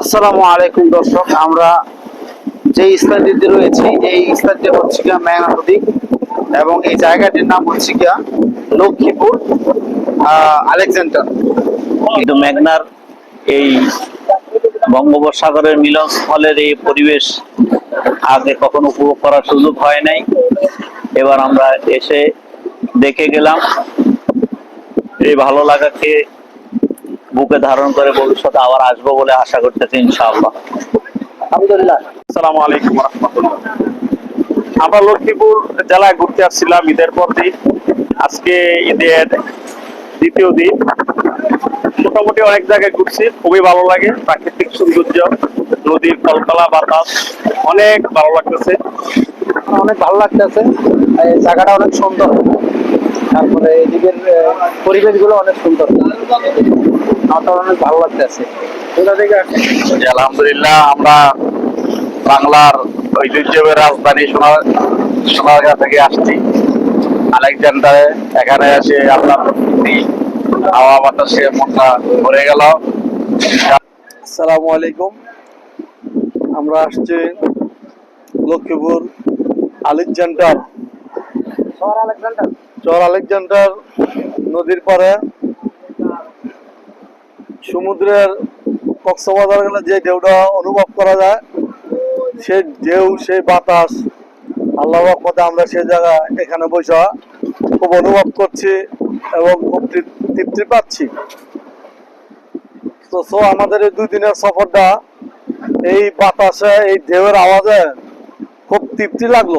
আসসালামু আলাইকুম দর্শক, আমরা যে স্থানটিতে রয়েছি, এই স্থানটি হচ্ছে গিয়া মেঘনা নদী এবং এই জায়গাটির নাম হচ্ছে গিয়া লক্ষ্মীপুর আলেকজান্ডার। কিন্তু মেঘনার এই বঙ্গোপসাগরের মিলনস্থলের এই পরিবেশ আগে কখনো উপভোগ করার সুযোগ হয় নাই। এবার আমরা এসে দেখে গেলাম। এই ভালো লাগাকে বুকে ধারণ করে ভবিষ্যতে আবার আসব বলে আশা করতেছি ইনশাআল্লাহ। আলহামদুলিল্লাহ। আসসালামু আলাইকুম রহমতুল্লাহ আমরা লক্ষ্মীপুর জেলায় ঘুরতে আসছিলাম ঈদের পর দিন। আজকে ঈদের দ্বিতীয় দিন। মোটামুটি অনেক জায়গায় ঘুরছি খুবই ভালো লাগে। প্রাকৃতিক সৌন্দর্য নদীর কলকলা বাতাস অনেক ভালো লাগতেছে। অনেক ভালো লাগতেছে। জায়গাটা অনেক সুন্দর। তারপরে এদিকের পরিবেশগুলো অনেক সুন্দর। আমার অনেক ভালো লাগতেছে। কোথা থেকে আসছেন? আলহামদুলিল্লাহ আমরা বাংলার ঐতিহ্যের রাজধানী সোনা সোনারগাঁ থেকে আসছি। আলেকজান্ডারে এখানে এসে আপনার এই হাওয়া বাতাসে মনটা ভরে গেল। আসসালামু আলাইকুম। আমরা আসছি লক্ষ্মীপুর আলেকজান্ডার। চর আলেকজান্ডার নদীর পাড়ে। সমুদ্রের কক্সবাজার গেলে যে ঢেউটা অনুভব করা যায় সেই ঢেউ সেই বাতাস আল্লাহ মতে আমরা সেই জায়গা এখানে বসে খুব অনুভব করছি এবং খুব তৃপ্তি পাচ্ছি। তো সো আমাদের এই দুই দিনের সফরটা এই বাতাসে এই ঢেউয়ের আওয়াজে খুব তৃপ্তি লাগল।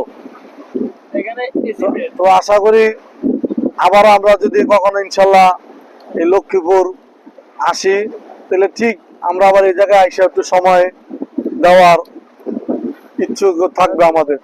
তো আশা করি আবার আমরা যদি কখনো ইনশাল্লাহ এই লক্ষ্মীপুর আসি তাহলে ঠিক আমরা আবার এই জায়গায় আইসা একটু সময় দেওয়ার ইচ্ছুক থাকবে আমাদের।